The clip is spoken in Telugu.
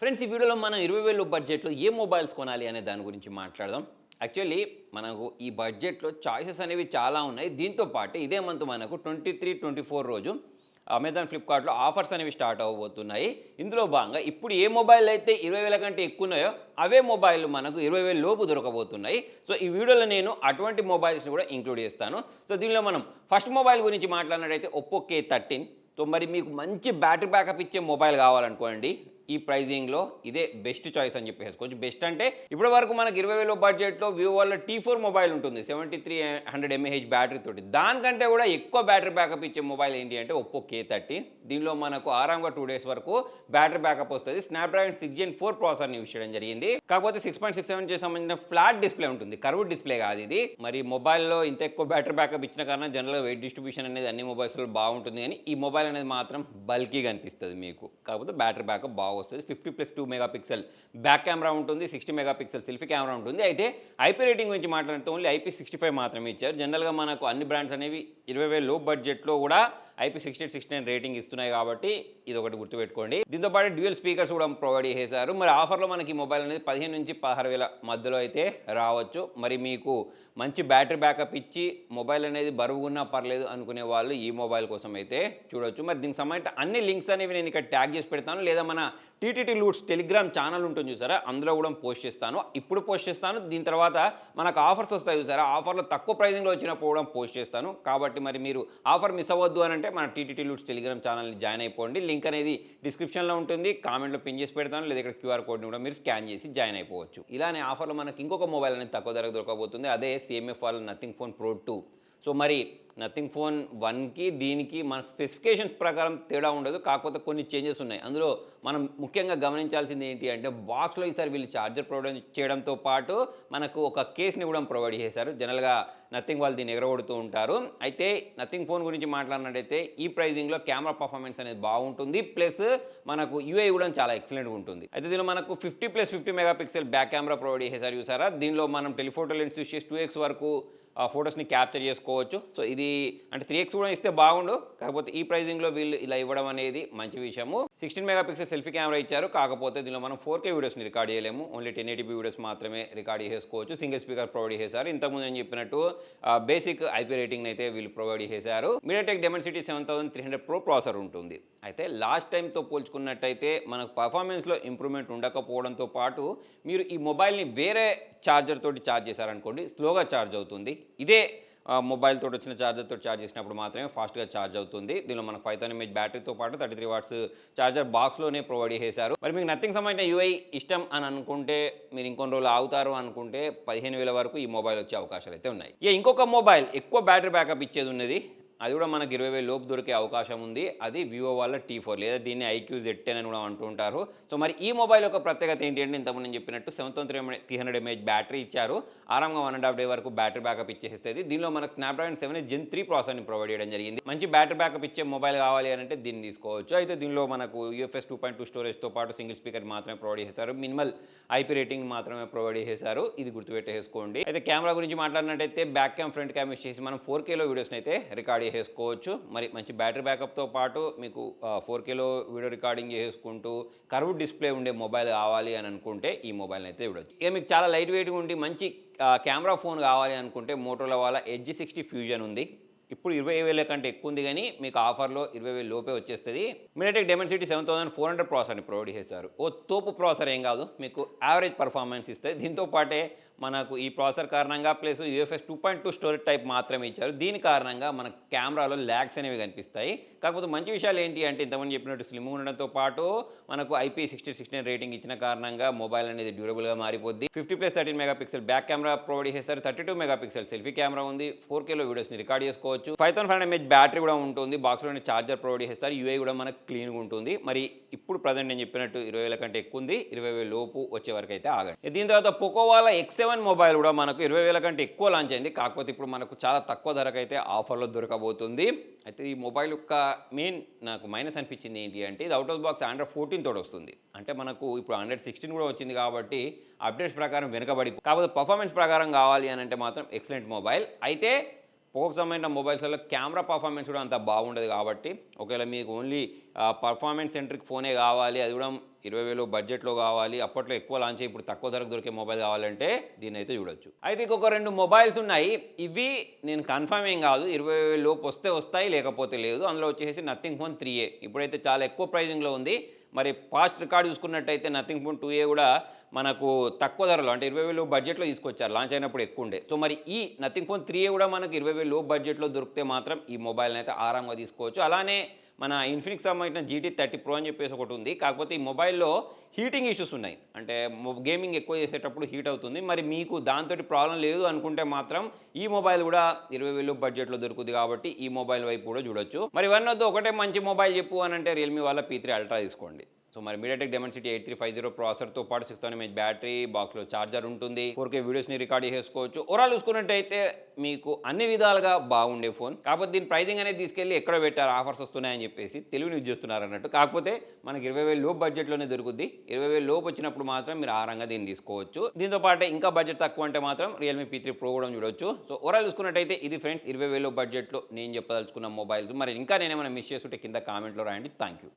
ఫ్రెండ్స్ ఈ వీడియోలో మనం ఇరవై వేలు బడ్జెట్లో ఏ మొబైల్స్ కొనాలి అనే దాని గురించి మాట్లాడదాం. యాక్చువల్లీ మనకు ఈ బడ్జెట్లో చాయిసెస్ అనేవి చాలా ఉన్నాయి. దీంతో పాటు ఇదే మంత్ మనకు ట్వంటీ త్రీ ట్వంటీ ఫోర్ రోజు అమెజాన్ ఫ్లిప్కార్ట్లో ఆఫర్స్ అనేవి స్టార్ట్ అవ్వబోతున్నాయి. ఇందులో భాగంగా ఇప్పుడు ఏ మొబైల్ అయితే ఇరవై వేల కంటే ఎక్కువ ఉన్నాయో అవే మొబైల్ మనకు ఇరవై వేల లోపు దొరకబోతున్నాయి. సో ఈ వీడియోలో నేను అటువంటి మొబైల్స్ని కూడా ఇంక్లూడ్ చేస్తాను. సో దీనిలో మనం ఫస్ట్ మొబైల్ గురించి మాట్లాడినట్టయితే ఒప్పో కే థర్టీన్. సో మరి మీకు మంచి బ్యాటరీ బ్యాకప్ ఇచ్చే మొబైల్ కావాలనుకోండి ఈ ప్రైజింగ్లో ఇదే బెస్ట్ చాయిస్ అని చెప్పేసి కొంచెం బెస్ట్ అంటే ఇప్పటి వరకు మనకి ఇరవై వేల బడ్జెట్లో వ్యూ వల్ల టీ ఫోర్ మొబైల్ ఉంటుంది. Seventy three hundred mAh battery తోటి. దానికంటే కూడా ఎక్కువ బ్యాటరీ బ్యాకప్ ఇచ్చే మొబైల్ ఏంటి అంటే ఒప్పో కే థర్టీ. దీనిలో మనకు ఆరాంగా టూ డేస్ వరకు బ్యాటరీ బ్యాకప్ వస్తుంది. స్నాప్డ్రాగన్ సిక్స్ జెన్ ఫోర్ ప్రాసెసర్ని యూస్ చేయడం జరిగింది. కాకపోతే సిక్స్ పాయింట్ సిక్స్ సెవెన్ సంబంధించిన ఫ్లాట్ డిస్ప్లే ఉంటుంది. కర్వ్ డిస్ప్లే కాదు ఇది. మరి మొబైల్లో ఇంత ఎక్కువ బ్యాటరీ బ్యాకప్ ఇచ్చిన కారణం జనరల్గా వెయిట్ డిస్ట్రిబ్యూషన్ అనేది అన్ని మొబైల్స్లో బాగుంటుంది. కానీ ఈ మొబైల్ అనేది మాత్రం బల్కీగా అనిపిస్తుంది మీకు. కాకపోతే బ్యాటరీ బ్యాకప్ బాగుంది. వస్తుంది. Fifty plus two megapixel back camera ఉంటుంది sixty mega pixel selfie camera ఉంటుంది. అయితే ఐపీ రేటింగ్ గురించి మాట్లాడితే ఓన్లీ ఐపీ సిక్స్టీ ఫైవ్ మాత్రమే ఇచ్చారు. జనరల్గా మనకు అన్ని బ్రాండ్స్ అనేవి ఇరవై వేలు లో బడ్జెట్లో కూడా IP sixty eight sixty nine rating ఇస్తున్నాయి కాబట్టి ఇది ఒకటి గుర్తుపెట్టుకోండి. దీంతో పాటు డ్యూయల్ స్పీకర్స్ కూడా ప్రొవైడ్ చేశారు. మరి ఆఫర్లో మనకి మొబైల్ అనేది పదిహేను నుంచి పదహారు వేల మధ్యలో అయితే రావచ్చు. మరి మీకు మంచి బ్యాటరీ బ్యాకప్ ఇచ్చి మొబైల్ అనేది బరువుగున్నా పర్లేదు అనుకునే వాళ్ళు ఈ మొబైల్ కోసం అయితే చూడొచ్చు. మరి దీనికి సంబంధించిన అన్ని లింక్స్ అనేవి నేను ఇక్కడ ట్యాగ్ చేసి పెడతాను. లేదా మన టీటీటీ లూట్స్ టెలిగ్రామ్ ఛానల్ ఉంటుంది చూసారా? అందులో కూడా పోస్ట్ చేస్తాను. ఇప్పుడు పోస్ట్ చేస్తాను. దీని తర్వాత మనకు ఆఫర్స్ వస్తాయి చూసారా? ఆఫర్లో తక్కువ ప్రైజింగ్లో వచ్చినప్పుడు కూడా పోస్ట్ చేస్తాను. కాబట్టి మరి మీరు ఆఫర్ మిస్ అవ్వద్దు అని అంటే మన టీటీటీ లూట్స్ టెలిగ్రామ్ ఛానల్ని జాయిన్ అయిపోండి. లింక్ అనేది డిస్క్రిప్షన్లో ఉంటుంది. కామెంట్లో పిన్ చేసి పెడతాను. లేదా ఇక్కడ క్యూఆర్ కోడ్ని కూడా మీరు స్కాన్ చేసి జాయిన్ అయిపోవచ్చు. ఇలానే ఆఫర్లో మనకి ఇంకొక మొబైల్ అనేది తక్కువ ధరకు దొరకబోతుంది. అదే సిఎంఎఫ్ వాళ్ళ Nothing phone Pro two so మరి నథింగ్ ఫోన్ వన్కి దీనికి మనకు స్పెసిఫికేషన్స్ ప్రకారం తేడా ఉండదు. కాకపోతే కొన్ని చేంజెస్ ఉన్నాయి. అందులో మనం ముఖ్యంగా గమనించాల్సింది ఏంటి అంటే బాక్స్లో ఈసారి వీళ్ళు ఛార్జర్ ప్రొవైడ్ చేయడంతో పాటు మనకు ఒక కేస్ని కూడా ప్రొవైడ్ చేశారు. జనరల్గా నథింగ్ వాళ్ళు దీన్ని ఎగరగొడుతూ ఉంటారు. అయితే నథింగ్ ఫోన్ గురించి మాట్లాడినట్టయితే ఈ ప్రైజింగ్లో కెమెరా పర్ఫార్మెన్స్ అనేది బాగుంటుంది. ప్లస్ మనకు యూఐ కూడా చాలా ఎక్సలెంట్గా ఉంటుంది. అయితే దీనిలో మనకు fifty plus fifty mega pixel back camera provide చేశారు. చూసారా? దీనిలో మనం టెలిఫోటో లెన్స్ యూస్ చేసి టూ ఎక్స్ వరకు ఆ ఫొటోస్ని క్యాప్చర్ చేసుకోవచ్చు. సో ఇది అంటే త్రీ ఎక్స్ కూడా ఇస్తే బాగుండు. కాకపోతే ఈ ప్రైజింగ్లో వీళ్ళు ఇలా ఇవ్వడం అనేది మంచి విషయము. Sixteen mega pixel selfie camera ఇచ్చారు. కాకపోతే దీనిలో మనం ఫోర్ కే వీడియోస్ని రికార్డ్ చేయలేము. Only ten eighty P videos మాత్రమే రికార్డ్ చేసుకోవచ్చు. సింగిల్ స్పీకర్ ప్రొవైడ్ చేశారు. ఇంతకుముందు నేను చెప్పినట్టు బేసిక్ ఐపీ రేటింగ్ అయితే వీళ్ళు ప్రొవైడ్ చేశారు. MediaTek Dimensity seven thousand three hundred pro processor ఉంటుంది. అయితే లాస్ట్ టైంతో పోల్చుకున్నట్టయితే మనకు పర్ఫార్మెన్స్లో ఇంప్రూవ్మెంట్ ఉండకపోవడంతో పాటు మీరు ఈ మొబైల్ని వేరే ఛార్జర్ తోటి ఛార్జ్ చేశారనుకోండి స్లోగా ఛార్జ్ అవుతుంది. ఇదే మొబైల్ తోటి వచ్చిన ఛార్జర్తో ఛార్జ్ చేసినప్పుడు మాత్రమే ఫాస్ట్గా ఛార్జ్ అవుతుంది. దీనిలో మనకు ఫైవ్ థౌసండ్ ఎంహెచ్ బ్యాటరీతో పాటు థర్టీ త్రీ వాట్స్ ఛార్జర్ బాక్స్లోనే ప్రొవైడ్ చేశారు మరి మీకు నథింగ్ సంబంధించిన యూఐ ఇష్టం అని అనుకుంటే మీరు ఇంకొన్ని రోజులు ఆగుతారు అనుకుంటే పదిహేను వేల వరకు ఈ మొబైల్ వచ్చే అవకాశాలు అయితే ఉన్నాయి. ఇంకొక మొబైల్ ఎక్కువ బ్యాటరీ బ్యాకప్ ఇచ్చేది ఉన్నది అది కూడా మనకి ఇరవై వేలు లోపు దొరికే అవకాశం ఉంది. అది వివో వాళ్ళ టీ ఫోర్ లేదా దీన్ని ఐక్యూ జెడ్ టెన్ అని కూడా అంటూ ఉంటారు సో మరి ఈ మొబైల్ యొక్క ప్రత్యేకత ఏంటి అంటే ఇంతకుముందు నేను చెప్పినట్టు seven thousand three three hundred mAh battery ఇచ్చారు. ఆరాంగా వన్ అండ్ హాఫ్ డే వరకు బ్యాటరీ బ్యాకప్ ఇచ్చేస్తుంది దీనిలో మనకు స్నాప్డ్రాగన్ సెవెన్ జెన్ త్రీ ప్రాసెస్ని ప్రొవైడ్ చేయడం జరిగింది. మంచి బ్యాటరీ బ్యాకప్ ఇచ్చే మొబైల్ కావాలి అని అంటే దీన్ని తీసుకోవచ్చు. అయితే దీనిలో మనకు యూఎఫ్ఎస్ టూ పాయింట్ టూ స్టోరేజ్తో పాటు సింగిల్ స్పీకర్ మాత్రమే ప్రొవైడ్ చేశారు మినిమల్ ఐపీ రేటింగ్ మాత్రమే ప్రొవైడ్ చేశారు ఇది గుర్తుపెట్టేసుకోండి. అయితే కెమెరా గురించి మాట్లాడినట్టయితే back cam front cam use చేసి మనం ఫోర్ కేలో వీడియోస్ని అయితే రికార్డ్ చేసేసుకోవచ్చు. మరి మంచి బ్యాటరీ బ్యాకప్తో పాటు మీకు ఫోర్ కేలో వీడియో రికార్డింగ్ చేసుకుంటూ కర్వ్ డిస్ప్లే ఉండే మొబైల్ కావాలి అని అనుకుంటే ఈ మొబైల్ని అయితే చూడొచ్చు. ఇక మీకు చాలా లైట్ వెయిట్గా ఉండి మంచి కెమెరా ఫోన్ కావాలి అనుకుంటే మోటోలో వాళ్ళ ఎడ్జి సిక్స్టీ ఫ్యూజన్ ఉంది. ఇప్పుడు ఇరవై వేల కంటే ఎక్కువ ఉంది కానీ మీకు ఆఫర్లో ఇరవై వేలు లోపే వచ్చేస్తుంది. MediaTek Dimensity seven thousand four hundred ప్రాసెసర్ని provide చేశారు. ఓ తోపు ప్రాసెసర్ ఏం కాదు మీకు యావరేజ్ పర్ఫార్మెన్స్ ఇస్తే దీంతో పాటే మనకు ఈ ప్రాసెసర్ కారణంగా plus UFS two point two storage type మాత్రమే ఇచ్చారు. దీని కారణంగా మన కెమెరాలో ల్యాగ్స్ అనేవి కనిపిస్తాయి. కాకపోతే మంచి విషయాలు ఏంటి అంటే ఇంతకుముందు చెప్పినట్టు స్లిమ్ ఉండడంతో పాటు మనకు ఐపీ సిక్స్టీ సిక్స్టీన్ రేటింగ్ ఇచ్చిన కారణంగా మొబైల్ అనేది డ్యూరబుల్గా మారిపోద్ది. Fifty plus thirteen mega pixel back camera provide చేస్తారు thirty two mega pixel selfie camera ఉంది. ఫోర్ కేలో వీడియోస్ని రికార్డ్ చేసుకోవచ్చు. Five thousand five mAh battery కూడా ఉంటుంది. బాక్స్లోనే ఛార్జర్ ప్రొవైడ్ చేస్తారు. యూఐ కూడా మనకు క్లీన్గా ఉంటుంది. మరి ఇప్పుడు ప్రజెంట్ నేను చెప్పినట్టు ఇరవై వేల కంటే ఎక్కువ ఉంది. ఇరవై వేల లోపు వచ్చే వరకు అయితే ఆగండి. దీని తర్వాత పోకో ఎక్స్ సెవెన్ మొబైల్ కూడా మనకు ఇరవై వేల కంటే ఎక్కువ లాంచ్ అయింది. కాకపోతే ఇప్పుడు మనకు చాలా తక్కువ ధరకు అయితే ఆఫర్లో దొరకబోతుంది. అయితే ఈ మొబైల్ యొక్క మెయిన్ నాకు మైనస్ అనిపించింది ఏంటి అంటే ఇది out of box Android fourteen తోటి వస్తుంది. అంటే మనకు ఇప్పుడు హండ్రెడ్ సిక్స్టీన్ కూడా వచ్చింది కాబట్టి అప్డేట్స్ ప్రకారం వెనుకబడి కాకపోతే పర్ఫార్మెన్స్ ప్రకారం కావాలి అని అంటే మాత్రం ఎక్సలెంట్ మొబైల్ అయితే పోకు సంబంధించిన మొబైల్స్లో కెమెరా పర్ఫార్మెన్స్ కూడా అంత బాగుండదు కాబట్టి ఒకవేళ మీకు ఓన్లీ పర్ఫార్మెన్స్ సెంట్రిక్ ఫోనే కావాలి అది కూడా ఇరవై వేలు బడ్జెట్లో కావాలి అప్పట్లో ఎక్కువ లాంచ్ అయ్యి ఇప్పుడు తక్కువ ధరకు దొరికే మొబైల్ కావాలంటే దీన్ని అయితే చూడొచ్చు. అయితే ఇంకొక రెండు మొబైల్స్ ఉన్నాయి. ఇవి నేను కన్ఫర్మ్ ఏం కాదు. ఇరవై వేలు లోపు వస్తే వస్తాయి లేకపోతే లేదు. అందులో వచ్చేసి నథింగ్ ఫోన్ త్రీ ఏ. ఇప్పుడైతే చాలా ఎక్కువ ప్రైజింగ్లో ఉంది. మరి పాస్ట్ రికార్డ్ చూసుకున్నట్టయితే నథింగ్ ఫోన్ టూ ఏ కూడా మనకు తక్కువ ధరలో అంటే ఇరవై వేలు బడ్జెట్లో తీసుకొచ్చారు లాంచ్ అయినప్పుడు ఎక్కువ ఉండే. సో మరి ఈ నథింగ్ ఫోన్ త్రీ ఏ కూడా మనకు ఇరవై వేలు లో బడ్జెట్లో దొరికితే మాత్రం ఈ మొబైల్ని అయితే ఆరాంగా తీసుకోవచ్చు. అలానే మన ఇన్ఫినిక్స్ సంబంధించిన జీటీ థర్టీ ప్రో అని చెప్పేసి ఒకటి ఉంది. కాకపోతే ఈ మొబైల్లో హీటింగ్ ఇష్యూస్ ఉన్నాయి. అంటే గేమింగ్ ఎక్కువ చేసేటప్పుడు హీట్ అవుతుంది. మరి మీకు దాంతో ప్రాబ్లం లేదు అనుకుంటే మాత్రం ఈ మొబైల్ కూడా ఇరవై వేలు బడ్జెట్లో దొరుకుతుంది కాబట్టి ఈ మొబైల్ వైపు కూడా చూడొచ్చు. మరి ఇవన్నీ వద్దు ఒకటే మంచి మొబైల్ చెప్పు అని అంటే రియల్మీ వాళ్ళ పీ త్రీ అల్ట్రా తీసుకోండి. సో మరి MediaTek Dimensity eight three five zero ప్రాసెసర్తో పాటు సిక్స్ థౌసండ్ ఎంహెచ్ బ్యాటరీ బాక్స్లో ఛార్జర్ ఉంటుంది. ఊరికే వీడియోస్ని రికార్డ్ చేసుకోవచ్చు ఓవరాల్ చూసుకున్నట్టయితే మీకు అన్ని విధాలుగా బాగుండే ఫోన్. కాకపోతే దీని ప్రైజింగ్ అనేది తీసుకెళ్ళి ఎక్కడ పెట్టారు ఆఫర్స్ వస్తున్నాయని చెప్పేసి తెలుగుని యూజ్ చేస్తున్నారు అన్నట్టు. కాకపోతే మనకి ఇరవై వేలు లోపు బడ్జెట్లోనే దొరుకుద్ది. ఇరవై వేలు లోపు వచ్చినప్పుడు మాత్రం మీరు ఆరంగా దీన్ని తీసుకోవచ్చు. దీంతో పాటు ఇంకా బడ్జెట్ తక్కువ అంటే మాత్రం రియల్మీ పీ త్రీ ప్రో కూడా చూడొచ్చు. సో ఓవరాల్ చూసుకున్నట్టయితే ఇది ఫ్రెండ్స్ ఇరవై వేలు బడ్జెట్లో నేను చెప్పదలుచుకున్న మొబైల్స్. మరి ఇంకా నేనేమైనా మిస్ చేస్తుంటే కింద కామెంట్లో రాయండి. Thank you